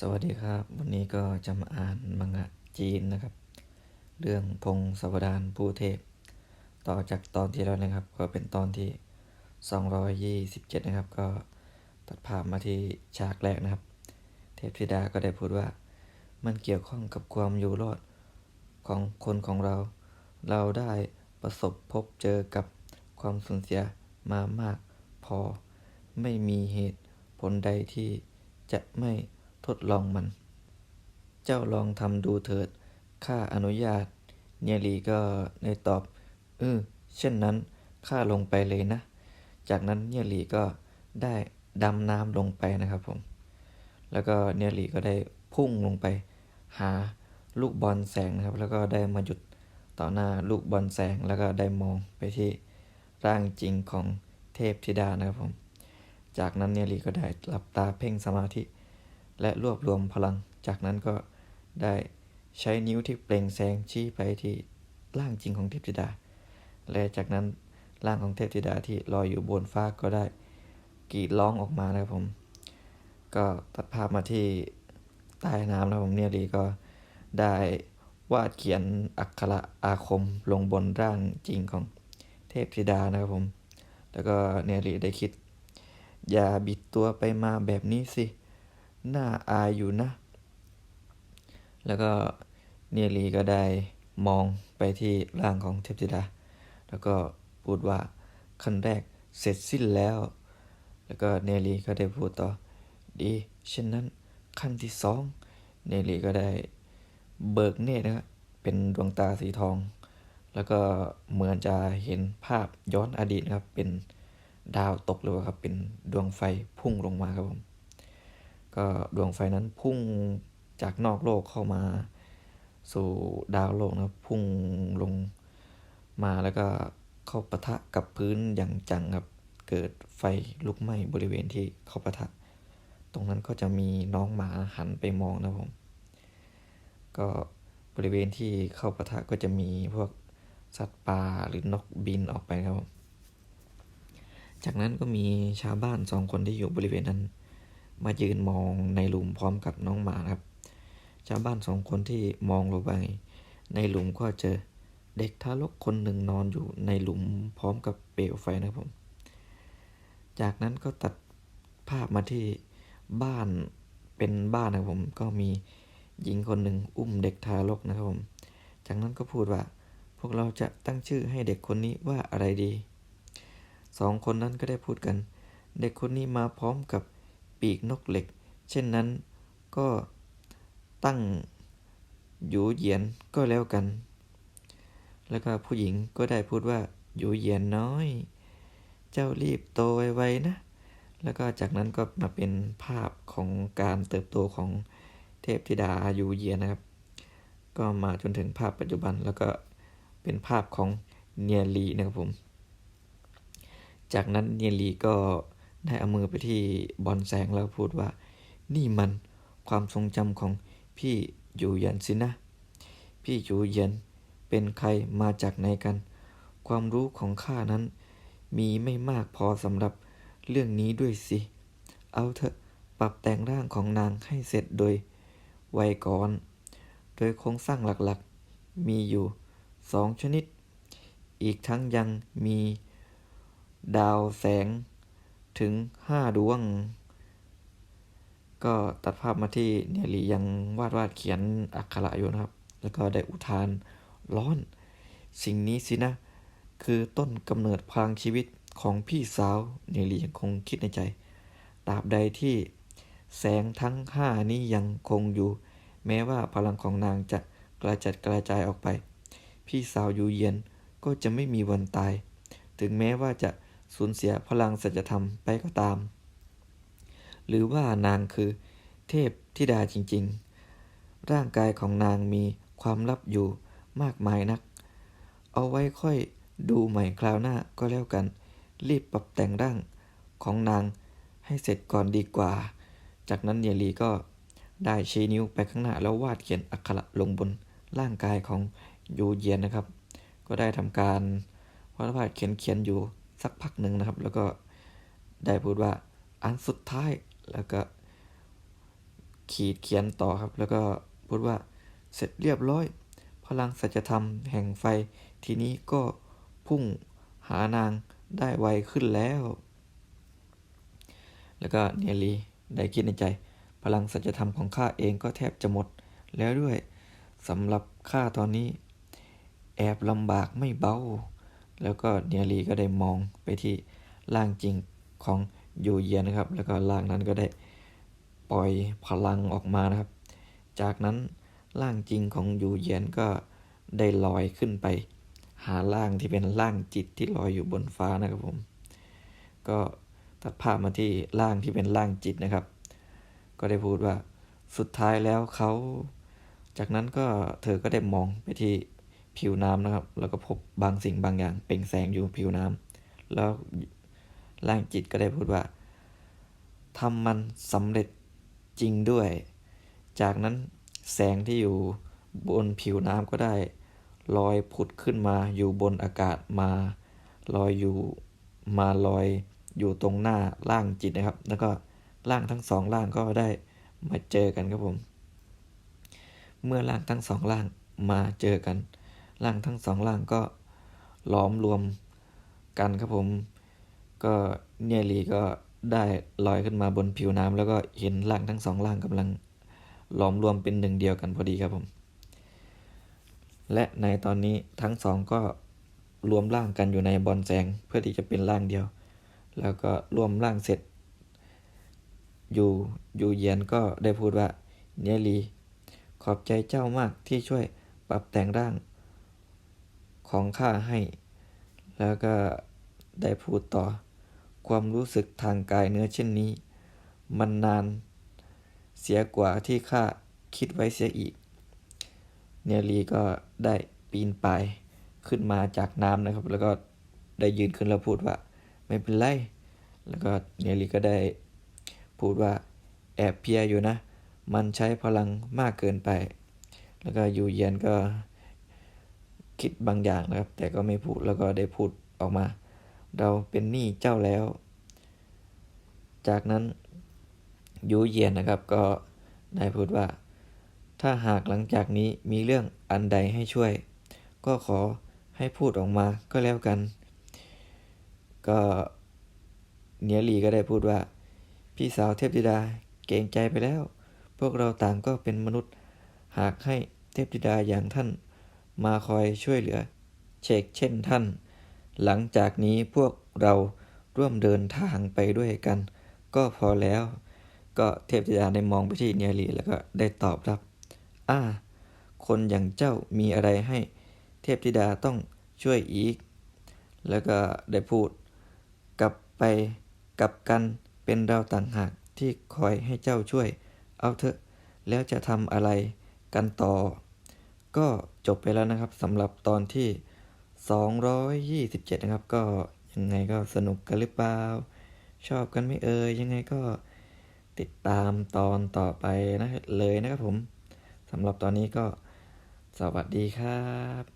สวัสดีครับ วันนี้ก็จะมาอ่านมังงะจีนนะครับ เรื่องพงศวดารผู้เทพ ต่อจากตอนที่แล้วนะครับ ก็เป็นตอนที่ 227 นะครับ ก็ตัดภาพมาที่ฉากแรกนะครับ เทพธิดาก็ได้พูดว่า มันเกี่ยวข้องกับความอยู่รอดของคนของเรา เราได้ประสบพบเจอกับความสูญเสียมามากพอไม่มีเหตุผลใดที่จะไม่ ทดลองมัน เจ้าลองทำดูเถิด ข้าอนุญาต เนียลีก็ได้ตอบ เออ เช่นนั้น ข้าลงไปเลยนะ จากนั้นเนียลีก็ได้ดำน้ำลงไปนะครับผม แล้วก็เนียลีก็ได้พุ่งลงไป หาลูกบอลแสงนะครับ แล้วก็ได้มาหยุดต่อหน้าลูกบอลแสง แล้วก็ได้มองไปที่ร่างจริงของเทพธิดานะครับผม จากนั้นเนียลีก็ได้หลับตาเพ่งสมาธิ และรวบรวมพลัง จากนั้นก็ได้ใช้นิ้วที่เปล่งแสงชี้ไปที่ร่างจริงของเทพธิดา และจากนั้นร่างของเทพธิดาที่ลอยอยู่บนฟ้าก็ได้กรีดร้องออกมานะครับผม ก็ตัดภาพมาที่ใต้น้ำนะครับผมเนี่ยลีก็ได้วาดเขียนอักขระอาคมลงบนร่างจริงของเทพธิดานะครับผม แล้วก็เนรีได้คิด อย่าบิดตัวไปมาแบบนี้สิ น่าอายอยู่นะ แล้วก็เนียรีก็ได้มองไปที่ร่างของเทพธิดา แล้วก็พูดว่าขั้นแรกเสร็จสิ้นแล้ว แล้วก็เนรีก็ได้พูดต่อ ดีเช่นนั้นขั้นที่สองเนรีก็ได้เบิกเนตรนะครับเป็นดวงตาสีทอง แล้วก็เหมือนจะเห็นภาพย้อนอดีตนะครับ เป็นดาวตกหรือว่าครับเป็นดวงไฟพุ่งลงมาครับผม ก็ดวงไฟนั้นพุ่งจากนอกโลกเข้ามาสู่ดาวโลกนะพุ่งลงมาแล้วก็เข้าปะทะกับพื้นอย่างจังครับเกิดไฟลุกไหม้บริเวณที่เข้าปะทะ ตรงนั้นก็จะมีน้องหมาหันไปมองนะผมก็บริเวณที่เข้าปะทะก็จะมีพวกสัตว์ป่าหรือนกบินออกไปครับ จากนั้นก็มีชาวบ้านสองคนที่อยู่บริเวณนั้น มายืนมองในหลุมพร้อมกับน้องหมาครับ ชาวบ้านสองคนที่มองลงไปในหลุมก็เจอเด็กทารกคนหนึ่งนอนอยู่ในหลุมพร้อมกับเปลวไฟนะครับผม จากนั้นก็ตัดภาพมาที่บ้านเป็นบ้านนะครับผม ก็มีหญิงคนหนึ่งอุ้มเด็กทารกนะครับผม จากนั้นก็พูดว่า พวกเราจะตั้งชื่อให้เด็กคนนี้ว่าอะไรดี สองคนนั้นก็ได้พูดกัน เด็กคนนี้มาพร้อมกับ ปีกนกเหล็ก เช่นนั้นก็ตั้งหยูเหยียนก็แล้วกัน แล้วก็ผู้หญิงก็ได้พูดว่าหยูเหยียนน้อย เจ้ารีบโตไวๆนะ แล้วก็จากนั้นก็มาเป็นภาพของการเติบโตของเทพธิดาหยูเหยียนนะครับ ก็มาจนถึงภาพปัจจุบันแล้วก็เป็นภาพของเนียลีนะครับผม จากนั้นเนียลีก็ ได้เอามือไปที่บอลแสงแล้วพูดว่า นี่มันความทรงจำของพี่อยู่เยันสินะ พี่อยู่เยันเป็นใครมาจากไหนกัน ความรู้ของข้านั้น มีไม่มากพอสำหรับเรื่องนี้ด้วยสิ เอาเถอะปรับแต่งร่างของนางให้เสร็จโดยไวก่อน โดยโครงสร้างหลักๆ มีอยู่สองชนิด อีกทั้งยังมีดาวแสง ถึงห้าดวง ก็ตัดภาพมาที่เนลียังวาดวาดเขียนอักขระอยู่นะครับ แล้วก็ได้อุทานร้อน สิ่งนี้สินะ คือต้นกำเนิดพลังชีวิตของพี่สาวเนลียังคงคิดในใจตราบใดที่แสงทั้งห้านี้ยังคงอยู่ แม้ว่าพลังของนางจะกระจัดกระจายออกไป พี่สาวอยู่เยียนก็จะไม่มีวันตาย ถึงแม้ว่าจะ สูญเสียพลังสัจธรรมไปก็ตาม หรือว่านางคือเทพธิดาจริงๆ ร่างกายของนางมีความลับอยู่มากมายนัก เอาไว้ค่อยดูใหม่คราวหน้าก็แล้วกัน รีบปรับแต่งร่างของนางให้เสร็จก่อนดีกว่า จากนั้นเยลีก็ได้ชี้นิ้วไปข้างหน้าแล้ววาดเขียนอักขระลงบนร่างกายของยูเยียนนะครับ ก็ได้ทำการวาดวาดเขียนเขียนอยู่ สักพักหนึ่งนะครับ แล้วก็ได้พูดว่าอันสุดท้ายแล้วก็ ขีดเขียนต่อครับ แล้วก็พูดว่าเสร็จเรียบร้อย พลังสัจธรรมแห่งไฟ ทีนี้ก็พุ่งหานางได้ไวขึ้นแล้ว แล้วก็เนียรีได้คิดในใจ พลังสัจธรรมของข้าเองก็แทบจะหมดแล้วด้วยสำหรับข้าตอนนี้ แอบลำบากไม่เบา แล้วก็เนียรีก็ได้มองไปที่ร่างจริงของยูเยียนนะครับ แล้วก็ร่างนั้นก็ได้ปล่อยพลังออกมานะครับ จากนั้นร่างจริงของยูเยียนก็ได้ลอยขึ้นไป หาร่างที่เป็นร่างจิตที่ลอยอยู่บนฟ้านะครับผม ก็ตัดภาพมาที่ร่างที่เป็นร่างจิตนะครับ ก็ได้พูดว่าสุดท้ายแล้วเขา จากนั้นก็เธอก็ได้มองไปที่ ผิวน้ำนะครับ แล้วก็พบบางสิ่งบางอย่างเปล่งแสงอยู่ผิวน้ำแล้วร่างจิตก็ได้พูดว่าทำมันสำเร็จจริงด้วย จากนั้นแสงที่อยู่บนผิวน้ำก็ได้ลอยผุดขึ้นมาอยู่บนอากาศมาลอยอยู่มาลอยอยู่ตรงหน้าร่างจิตนะครับ แล้วก็ร่างทั้งสองร่างก็ได้มาเจอกันครับผม เมื่อร่างทั้งสองร่างมาเจอกัน ร่างทั้งสองร่างก็ล้อมรวมกันครับผม ก็เนลีก็ได้ลอยขึ้นมาบนผิวน้ำแล้วก็เห็นร่างทั้งสองร่างกำลังล้อมรวมเป็นหนึ่งเดียวกันพอดีครับผม และในตอนนี้ทั้งสองก็รวมร่างกันอยู่ในบอลแสงเพื่อที่จะเป็นร่างเดียว แล้วก็รวมร่างเสร็จ อยู่อยู่เย็นก็ได้พูดว่าเนลีขอบใจเจ้ามากที่ช่วยปรับแต่งร่าง ของข้าให้ แล้วก็ได้พูดต่อ ความรู้สึกทางกายเนื้อเช่นนี้ มันนานเสียกว่าที่ข้าคิดไว้เสียอีก เนลีก็ได้ปีนป่ายขึ้นมาจากน้ำนะครับ แล้วก็ได้ยืนขึ้นแล้วพูดว่า ไม่เป็นไร แล้วก็เนลีก็ได้พูดว่าแอบเพียอยู่นะ มันใช้พลังมากเกินไป แล้วก็ยูเยียนก็ คิดบางอย่างนะครับ แต่ก็ไม่พูดแล้วก็ได้พูดออกมา เราเป็นหนี้เจ้าแล้ว จากนั้นยูเยียนนะครับก็ได้พูดว่า ถ้าหากหลังจากนี้มีเรื่องอันใดให้ช่วย ก็ขอให้พูดออกมาก็แล้วกัน ก็เนียลีก็ได้พูดว่า พี่สาวเทพธิดาเก่งใจไปแล้ว พวกเราต่างก็เป็นมนุษย์ หากให้เทพธิดาอย่างท่าน มาคอยช่วยเหลือ เชกเช่นท่าน หลังจากนี้พวกเราร่วมเดินทางไปด้วยกัน ก็พอแล้ว ก็เทพธิดาได้มองไปที่เนียลีแล้วก็ได้ตอบรับ อ้า คนอย่างเจ้ามีอะไรให้ เทพธิดาต้องช่วยอีก แล้วก็ได้พูด กลับไปกลับกันเป็นเราต่างหากที่คอยให้เจ้าช่วย เอาเถอะ แล้วจะทำอะไรกันต่อ ก็จบไปแล้วนะครับสำหรับตอนที่ 227 นะครับ ก็ยังไงก็สนุกกันหรือเปล่า ชอบกันไม่เอ่ยยังไงก็ติดตามตอนต่อไปนะเลยนะครับผมสำหรับตอนนี้ก็สวัสดีครับ